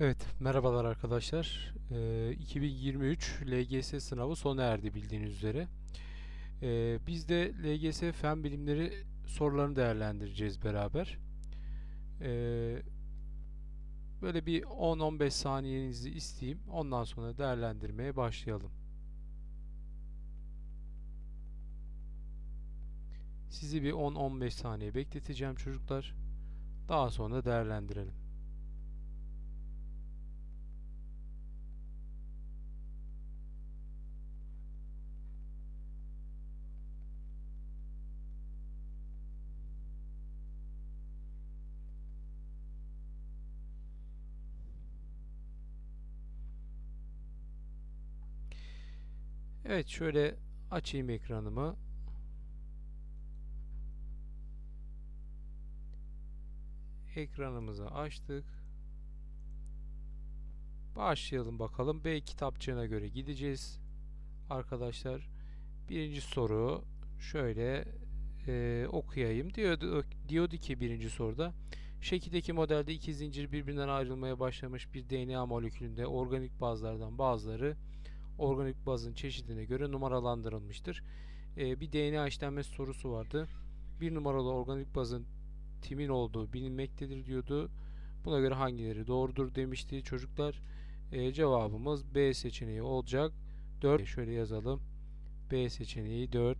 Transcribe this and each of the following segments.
Evet, merhabalar arkadaşlar. Ee, 2023 LGS sınavı sona erdi bildiğiniz üzere. Ee, biz de LGS Fen Bilimleri sorularını değerlendireceğiz beraber. Ee, böyle bir 10-15 saniyenizi isteyeyim. Ondan sonra değerlendirmeye başlayalım. Sizi bir 10-15 saniye bekleteceğim çocuklar. Daha sonra değerlendirelim. Evet, şöyle açayım ekranımı. Ekranımızı açtık. Başlayalım bakalım. B kitapçığına göre gideceğiz. Arkadaşlar birinci soru şöyle e, okuyayım. Diyordu, diyordu ki birinci soruda şekildeki modelde iki zincir birbirinden ayrılmaya başlamış bir DNA molekülünde organik bazlardan bazıları organik bazın çeşidine göre numaralandırılmıştır. E, bir DNA işlenmesi sorusu vardı. Bir numaralı organik bazın timin olduğu bilinmektedir diyordu. Buna göre hangileri doğrudur demişti çocuklar. E, cevabımız B seçeneği olacak. 4 şöyle yazalım. B seçeneği 4.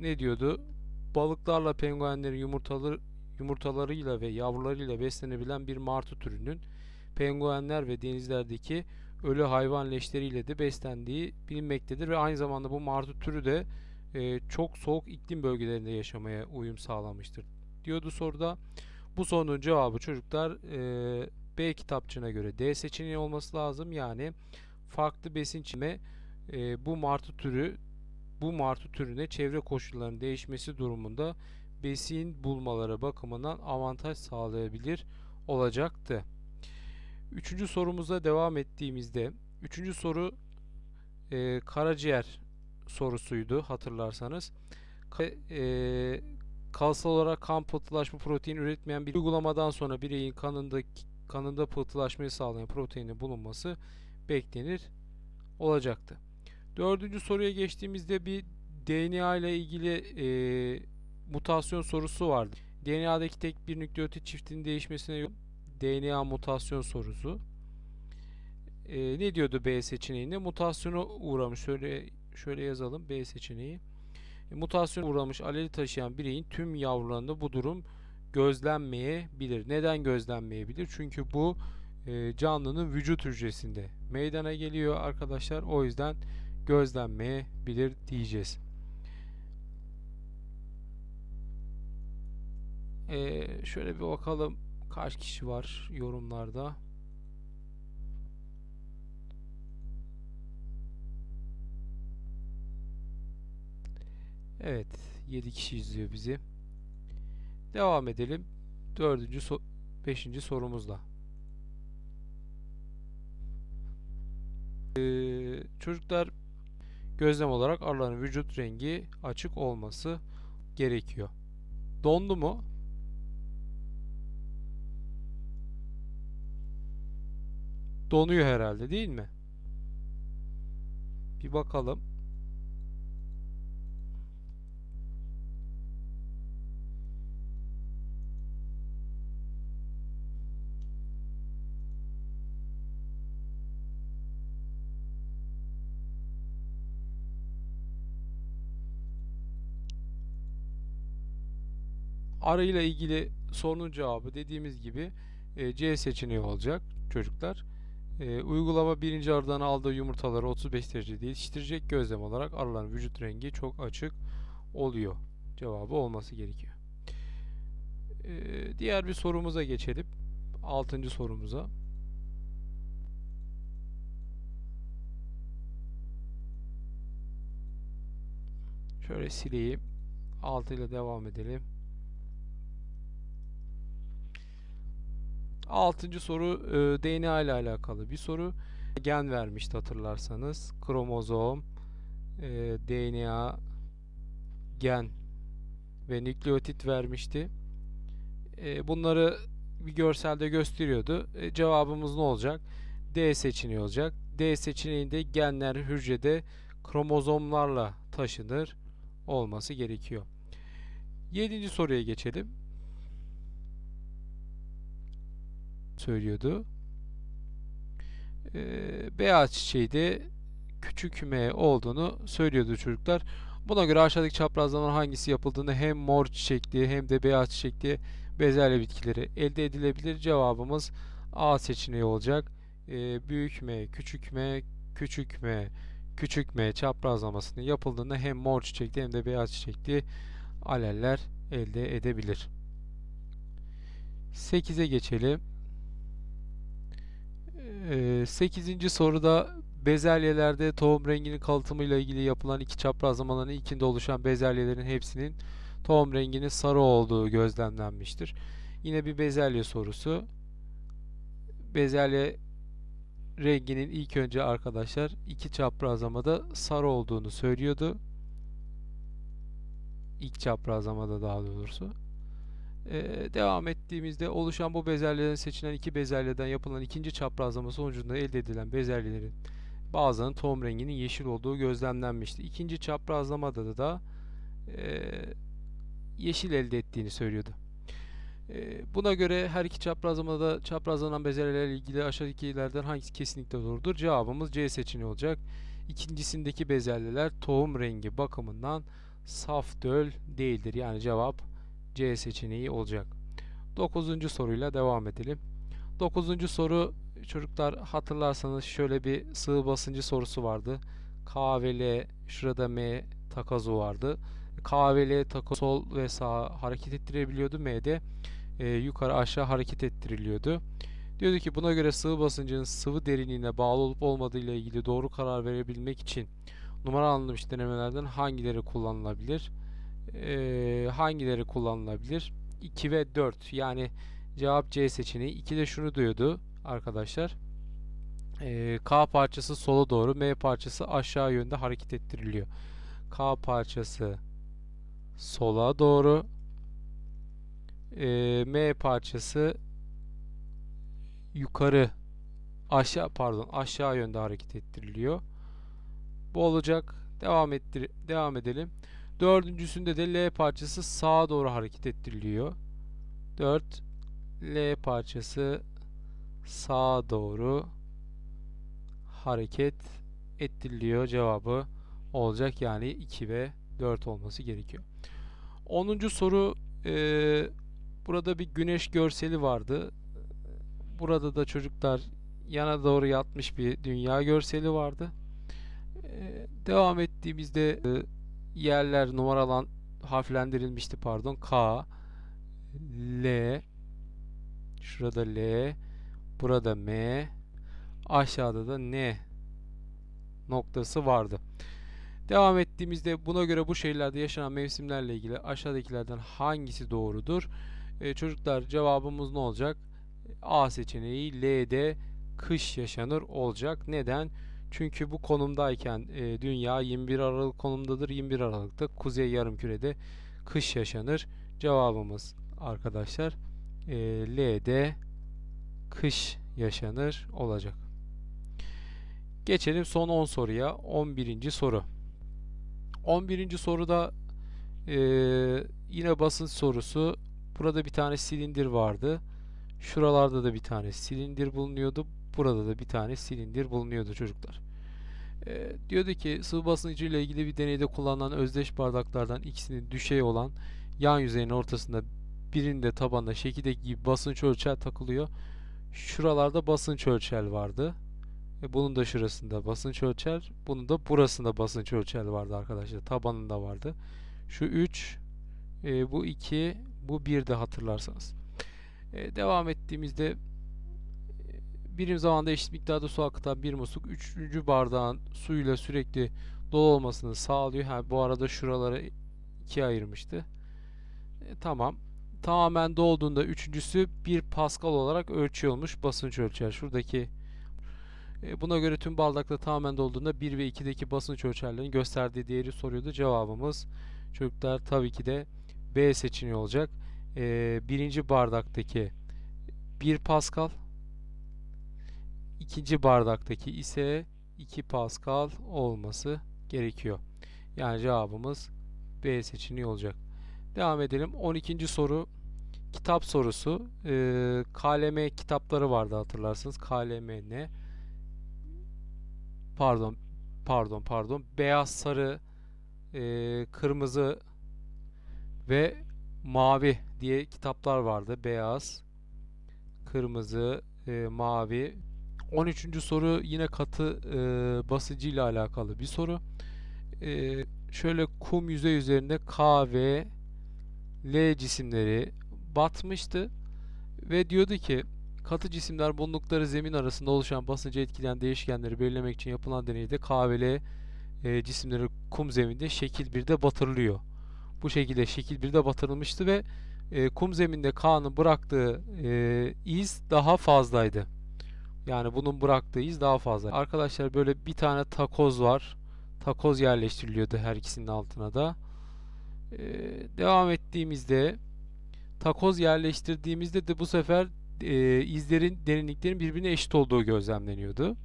Ne diyordu? Balıklarla penguenlerin yumurtaları yumurtalarıyla ve yavrularıyla beslenebilen bir martı türünün penguenler ve denizlerdeki ölü hayvan leşleriyle de beslendiği bilinmektedir ve aynı zamanda bu martı türü de e, çok soğuk iklim bölgelerinde yaşamaya uyum sağlamıştır diyordu soruda. Bu sorunun cevabı çocuklar e, B kitapçığına göre D seçeneği olması lazım. Yani farklı besin çime e, bu martı türü bu martı türüne çevre koşullarının değişmesi durumunda besin bulmaları bakımından avantaj sağlayabilir olacaktı. Üçüncü sorumuza devam ettiğimizde üçüncü soru e, karaciğer sorusuydu hatırlarsanız. Ka e, kalsal olarak kan pıhtılaşma protein üretmeyen bir uygulamadan sonra bireyin kanında kanında pıhtılaşmayı sağlayan proteinin bulunması beklenir olacaktı. Dördüncü soruya geçtiğimizde bir DNA ile ilgili e, mutasyon sorusu vardı. DNA'daki tek bir nükleotit çiftinin değişmesine DNA mutasyon sorusu. E, ne diyordu B seçeneğinde? Mutasyona uğramış. Şöyle şöyle yazalım B seçeneği. E, mutasyona uğramış aleli taşıyan bireyin tüm yavrularında bu durum gözlenmeyebilir. Neden gözlenmeyebilir? Çünkü bu e, canlının vücut hücresinde meydana geliyor arkadaşlar. O yüzden gözlenmeyebilir diyeceğiz. E, şöyle bir bakalım kaç kişi var yorumlarda. Evet, 7 kişi izliyor bizi. Devam edelim. Dördüncü, so beşinci sorumuzla. Ee, çocuklar gözlem olarak arıların vücut rengi açık olması gerekiyor. Dondu mu? Donuyor herhalde değil mi? Bir bakalım. Arı ile ilgili sorunun cevabı dediğimiz gibi e, C seçeneği olacak çocuklar. E, uygulama birinci arıdan aldığı yumurtaları 35 derecede yetiştirecek gözlem olarak arıların vücut rengi çok açık oluyor. Cevabı olması gerekiyor. E, diğer bir sorumuza geçelim. Altıncı sorumuza. Şöyle sileyim. 6 ile devam edelim. Altıncı soru e, DNA ile alakalı bir soru. Gen vermişti hatırlarsanız. Kromozom, e, DNA, gen ve nükleotit vermişti. E, bunları bir görselde gösteriyordu. E, cevabımız ne olacak? D seçeneği olacak. D seçeneğinde genler hücrede kromozomlarla taşınır olması gerekiyor. Yedinci soruya geçelim. Söylüyordu. Ee, beyaz çiçeği de küçük m olduğunu söylüyordu çocuklar. Buna göre aşağıdaki çaprazlamaların hangisi yapıldığını hem mor çiçekli hem de beyaz çiçekli bezelye bitkileri elde edilebilir. Cevabımız A seçeneği olacak. Ee, büyük M, küçük M, küçük M, küçük M çaprazlamasının yapıldığında hem mor çiçekli hem de beyaz çiçekli aleller elde edebilir. 8'e geçelim. 8. soruda bezelyelerde tohum renginin kalıtımıyla ilgili yapılan iki çaprazlamaların ilkinde oluşan bezelyelerin hepsinin tohum renginin sarı olduğu gözlemlenmiştir. Yine bir bezelye sorusu. Bezelye renginin ilk önce arkadaşlar iki çaprazlamada sarı olduğunu söylüyordu. İlk çaprazlamada daha doğrusu. Ee, devam ettiğimizde oluşan bu bezelyelerin seçilen iki bezelyeden yapılan ikinci çaprazlama sonucunda elde edilen bezelyelerin bazılarının tohum renginin yeşil olduğu gözlemlenmişti. İkinci çaprazlamada da e, yeşil elde ettiğini söylüyordu. E, buna göre her iki çaprazlamada çaprazlanan bezelyelerle ilgili aşağıdakilerden hangisi kesinlikle doğrudur? Cevabımız C seçeneği olacak. İkincisindeki bezelyeler tohum rengi bakımından saf döl değildir. Yani cevap C seçeneği olacak. Dokuzuncu soruyla devam edelim. Dokuzuncu soru çocuklar hatırlarsanız şöyle bir sığ basıncı sorusu vardı. K ve L şurada M takazu vardı. K ve L takoz sol ve sağ hareket ettirebiliyordu. M'de e, yukarı aşağı hareket ettiriliyordu. Diyordu ki buna göre sıvı basıncının sıvı derinliğine bağlı olup olmadığı ile ilgili doğru karar verebilmek için numaralanmış denemelerden hangileri kullanılabilir? Ee, hangileri kullanılabilir? 2 ve 4 yani cevap C seçeneği. 2 de şunu diyordu arkadaşlar. Ee, K parçası sola doğru, M parçası aşağı yönde hareket ettiriliyor. K parçası sola doğru, e, M parçası yukarı aşağı pardon aşağı yönde hareket ettiriliyor. Bu olacak. Devam ettir devam edelim. Dördüncüsünde de L parçası sağa doğru hareket ettiriliyor. 4 L parçası sağa doğru hareket ettiriliyor cevabı olacak. Yani 2 ve 4 olması gerekiyor. 10. soru e, burada bir güneş görseli vardı. Burada da çocuklar yana doğru yatmış bir dünya görseli vardı. E, devam ettiğimizde e, yerler numaralan harflendirilmişti pardon. K L şurada L burada M aşağıda da N noktası vardı. Devam ettiğimizde buna göre bu şehirlerde yaşanan mevsimlerle ilgili aşağıdakilerden hangisi doğrudur? Ee, çocuklar cevabımız ne olacak? A seçeneği L'de kış yaşanır olacak. Neden? Çünkü bu konumdayken e, dünya 21 Aralık konumdadır. 21 Aralık'ta kuzey yarımkürede kış yaşanır. Cevabımız arkadaşlar e, L'de kış yaşanır olacak. Geçelim son 10 soruya. 11. soru. 11. soruda e, yine basınç sorusu. Burada bir tane silindir vardı. Şuralarda da bir tane silindir bulunuyordu. Burada da bir tane silindir bulunuyordu çocuklar. E, diyordu ki sıvı basıncı ile ilgili bir deneyde kullanılan özdeş bardaklardan ikisinin düşey olan yan yüzeyin ortasında birinde tabanda şekildeki gibi basınç ölçer takılıyor. Şuralarda basınç ölçer vardı. E, bunun da şurasında basınç ölçer. Bunun da burasında basınç ölçer vardı arkadaşlar. Tabanında vardı. Şu 3, e, bu 2, bu 1 de hatırlarsanız. E, devam ettiğimizde birim zamanda eşit miktarda su akıtan bir musluk üçüncü bardağın suyla sürekli dolu olmasını sağlıyor. Ha, bu arada şuraları ikiye ayırmıştı. E, tamam. Tamamen dolduğunda üçüncüsü bir Pascal olarak ölçüyormuş basınç ölçer. Şuradaki e, buna göre tüm bardakta tamamen dolduğunda 1 ve 2'deki basınç ölçerlerin gösterdiği değeri soruyordu. Cevabımız çocuklar tabii ki de B seçeneği olacak. E, birinci bardaktaki 1 Pascal. İkinci bardaktaki ise 2 Pascal olması gerekiyor. Yani cevabımız B seçeneği olacak. Devam edelim. 12. soru kitap sorusu. Ee, KLM kitapları vardı hatırlarsınız. KLM ne? Pardon, pardon, pardon. Beyaz, sarı, e, kırmızı ve mavi diye kitaplar vardı. Beyaz, kırmızı, e, mavi. 13. soru yine katı e, basıcı ile alakalı bir soru. E, şöyle kum yüzey üzerinde K ve L cisimleri batmıştı ve diyordu ki katı cisimler bulundukları zemin arasında oluşan basıncı etkileyen değişkenleri belirlemek için yapılan deneyde K ve L e, cisimleri kum zeminde şekil 1'de batırılıyor. Bu şekilde şekil 1'de batırılmıştı ve e, kum zeminde K'nın bıraktığı e, iz daha fazlaydı. Yani bunun bıraktığı iz daha fazla. Arkadaşlar böyle bir tane takoz var. Takoz yerleştiriliyordu her ikisinin altına da. Ee, devam ettiğimizde takoz yerleştirdiğimizde de bu sefer e, izlerin derinliklerin birbirine eşit olduğu gözlemleniyordu.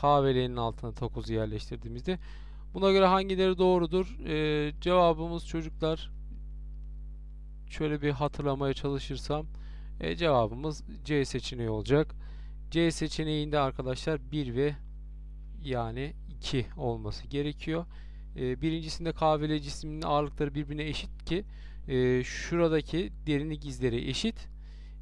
K ve L'nin altına takozu yerleştirdiğimizde. Buna göre hangileri doğrudur? Ee, cevabımız çocuklar şöyle bir hatırlamaya çalışırsam e, cevabımız C seçeneği olacak. C seçeneğinde arkadaşlar 1 ve yani 2 olması gerekiyor. E, birincisinde K ve L cisminin ağırlıkları birbirine eşit ki e, şuradaki derinlik izleri eşit.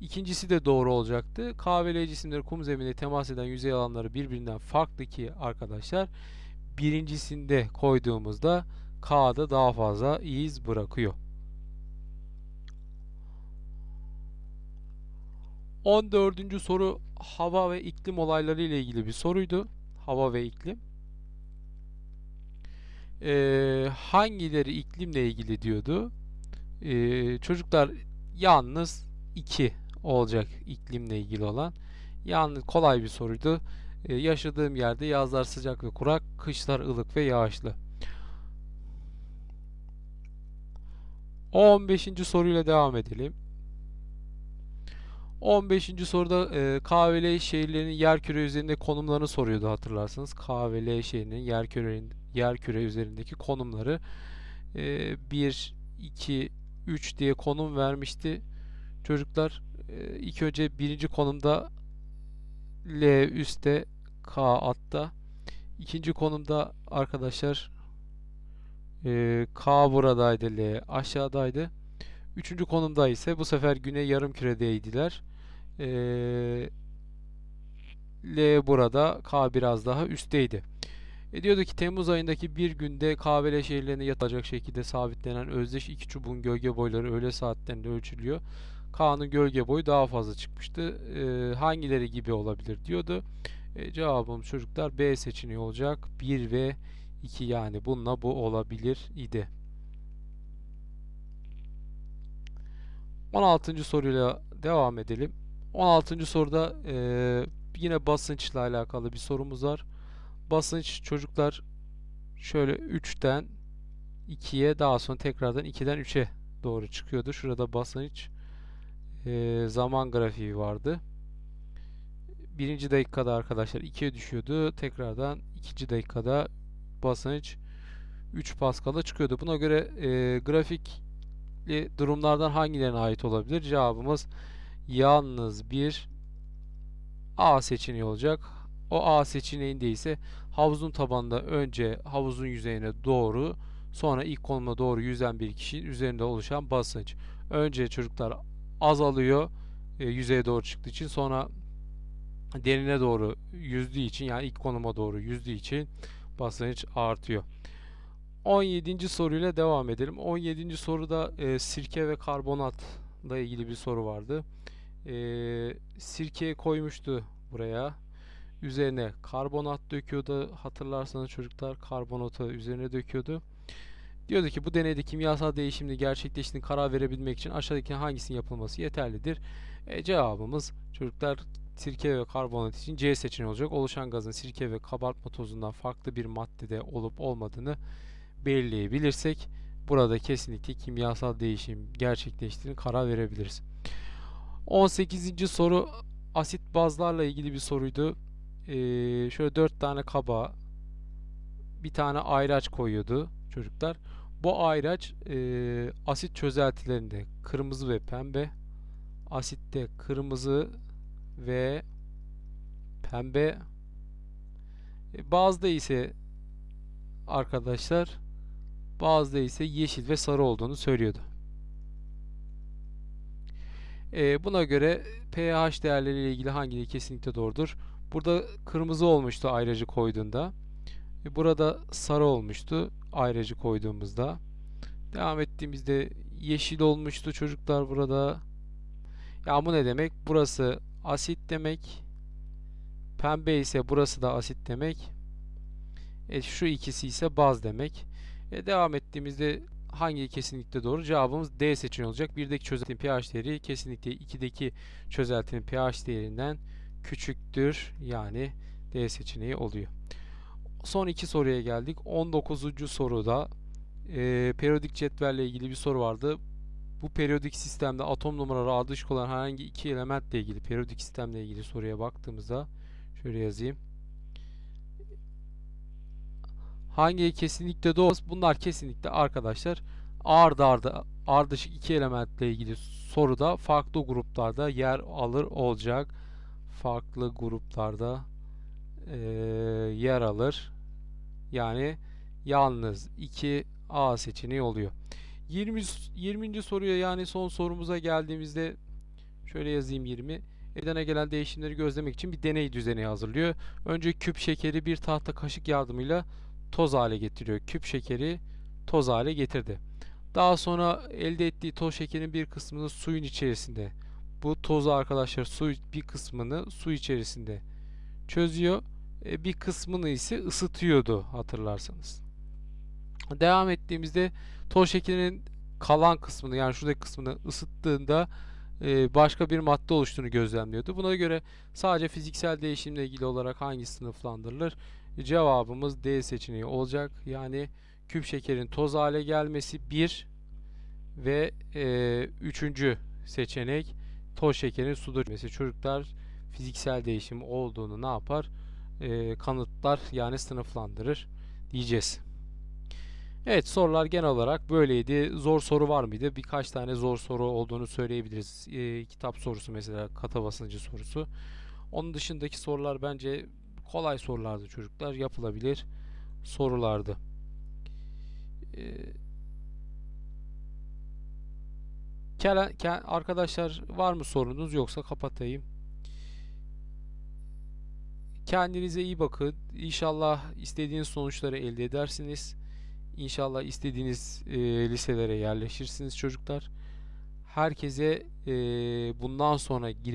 İkincisi de doğru olacaktı. K ve L cisimleri kum zeminine temas eden yüzey alanları birbirinden farklı ki arkadaşlar birincisinde koyduğumuzda K'da daha fazla iz bırakıyor. 14. soru hava ve iklim olayları ile ilgili bir soruydu. Hava ve iklim. Ee, hangileri iklimle ilgili diyordu. Ee, çocuklar yalnız 2 olacak iklimle ilgili olan. Yalnız kolay bir soruydu. Ee, yaşadığım yerde yazlar sıcak ve kurak, kışlar ılık ve yağışlı. 15. soruyla devam edelim. 15. soruda e, K ve L şehirlerinin yerküre üzerinde konumlarını soruyordu hatırlarsınız. K ve L şehrinin yerküre, yerküre üzerindeki konumları e, 1, 2, 3 diye konum vermişti. Çocuklar e, ilk önce birinci konumda L üstte K altta. İkinci konumda arkadaşlar e, K buradaydı L aşağıdaydı. Üçüncü konumda ise bu sefer güney yarımküredeydiler. L burada, K biraz daha üstteydi. E diyordu ki Temmuz ayındaki bir günde K ve L şehirlerine yatacak şekilde sabitlenen özdeş iki çubuğun gölge boyları öğle saatlerinde ölçülüyor. K'nın gölge boyu daha fazla çıkmıştı. E, hangileri gibi olabilir diyordu. E, cevabım çocuklar B seçeneği olacak. 1 ve 2 yani bununla bu olabilir idi. 16. soruyla devam edelim. 16. soruda e, yine basınçla alakalı bir sorumuz var. Basınç çocuklar şöyle 3'ten 2'ye daha sonra tekrardan 2'den 3'e doğru çıkıyordu. Şurada basınç e, zaman grafiği vardı. Birinci dakikada arkadaşlar 2'ye düşüyordu. Tekrardan ikinci dakikada basınç 3 Pascal'a çıkıyordu. Buna göre e, grafik durumlardan hangilerine ait olabilir? Cevabımız yalnız bir A seçeneği olacak. O A seçeneğinde ise havuzun tabanında önce havuzun yüzeyine doğru sonra ilk konuma doğru yüzen bir kişinin üzerinde oluşan basınç. Önce çocuklar azalıyor e, yüzeye doğru çıktığı için sonra derine doğru yüzdüğü için yani ilk konuma doğru yüzdüğü için basınç artıyor. 17. soruyla devam edelim. 17. soruda e, sirke ve karbonatla ilgili bir soru vardı. E, sirke koymuştu buraya. Üzerine karbonat döküyordu. Hatırlarsanız çocuklar karbonatı üzerine döküyordu. Diyordu ki bu deneyde kimyasal değişimini gerçekleştiğini karar verebilmek için aşağıdaki hangisinin yapılması yeterlidir? E, cevabımız çocuklar sirke ve karbonat için C seçeneği olacak. Oluşan gazın sirke ve kabartma tozundan farklı bir maddede olup olmadığını belirleyebilirsek burada kesinlikle kimyasal değişim gerçekleştiğini karar verebiliriz. 18. soru asit bazlarla ilgili bir soruydu. Ee, şöyle 4 tane kaba, bir tane ayraç koyuyordu çocuklar. Bu ayraç e, asit çözeltilerinde kırmızı ve pembe, asitte kırmızı ve pembe, e, bazıda ise arkadaşlar bazıda ise yeşil ve sarı olduğunu söylüyordu. E, buna göre pH değerleriyle ilgili hangileri kesinlikle doğrudur? Burada kırmızı olmuştu ayracı koyduğunda. E, burada sarı olmuştu ayracı koyduğumuzda. Devam ettiğimizde yeşil olmuştu çocuklar burada. Ya bu ne demek? Burası asit demek. Pembe ise burası da asit demek. E, şu ikisi ise baz demek. E, devam ettiğimizde hangi kesinlikle doğru? Cevabımız D seçeneği olacak. 1'deki çözeltinin pH değeri kesinlikle 2'deki çözeltinin pH değerinden küçüktür. Yani D seçeneği oluyor. Son iki soruya geldik. 19. soruda e, periyodik cetvelle ilgili bir soru vardı. Bu periyodik sistemde atom numaraları ardışık olan herhangi iki elementle ilgili periyodik sistemle ilgili soruya baktığımızda şöyle yazayım. Hangi kesinlikle doğru? Bunlar kesinlikle arkadaşlar ard arda ardışık iki elementle ilgili soruda farklı gruplarda yer alır olacak. Farklı gruplarda e, yer alır. Yani yalnız 2A seçeneği oluyor. 20 20. soruya yani son sorumuza geldiğimizde şöyle yazayım 20. Edene gelen değişimleri gözlemek için bir deney düzeni hazırlıyor. Önce küp şekeri bir tahta kaşık yardımıyla toz hale getiriyor. Küp şekeri toz hale getirdi. Daha sonra elde ettiği toz şekerin bir kısmını suyun içerisinde. Bu tozu arkadaşlar su bir kısmını su içerisinde çözüyor. E, bir kısmını ise ısıtıyordu hatırlarsanız. Devam ettiğimizde toz şekerinin kalan kısmını yani şuradaki kısmını ısıttığında e, başka bir madde oluştuğunu gözlemliyordu. Buna göre sadece fiziksel değişimle ilgili olarak hangi sınıflandırılır? Cevabımız D seçeneği olacak. Yani küp şekerin toz hale gelmesi 1 ve e, üçüncü seçenek toz şekerin suda çözülmesi. Çocuklar fiziksel değişim olduğunu ne yapar? E, kanıtlar yani sınıflandırır diyeceğiz. Evet sorular genel olarak böyleydi. Zor soru var mıydı? Birkaç tane zor soru olduğunu söyleyebiliriz. E, kitap sorusu mesela kata basıncı sorusu. Onun dışındaki sorular bence kolay sorulardı çocuklar. Yapılabilir sorulardı. Ee, arkadaşlar var mı sorunuz yoksa kapatayım. Kendinize iyi bakın. İnşallah istediğiniz sonuçları elde edersiniz. İnşallah istediğiniz e, liselere yerleşirsiniz çocuklar. Herkese e, bundan sonra gire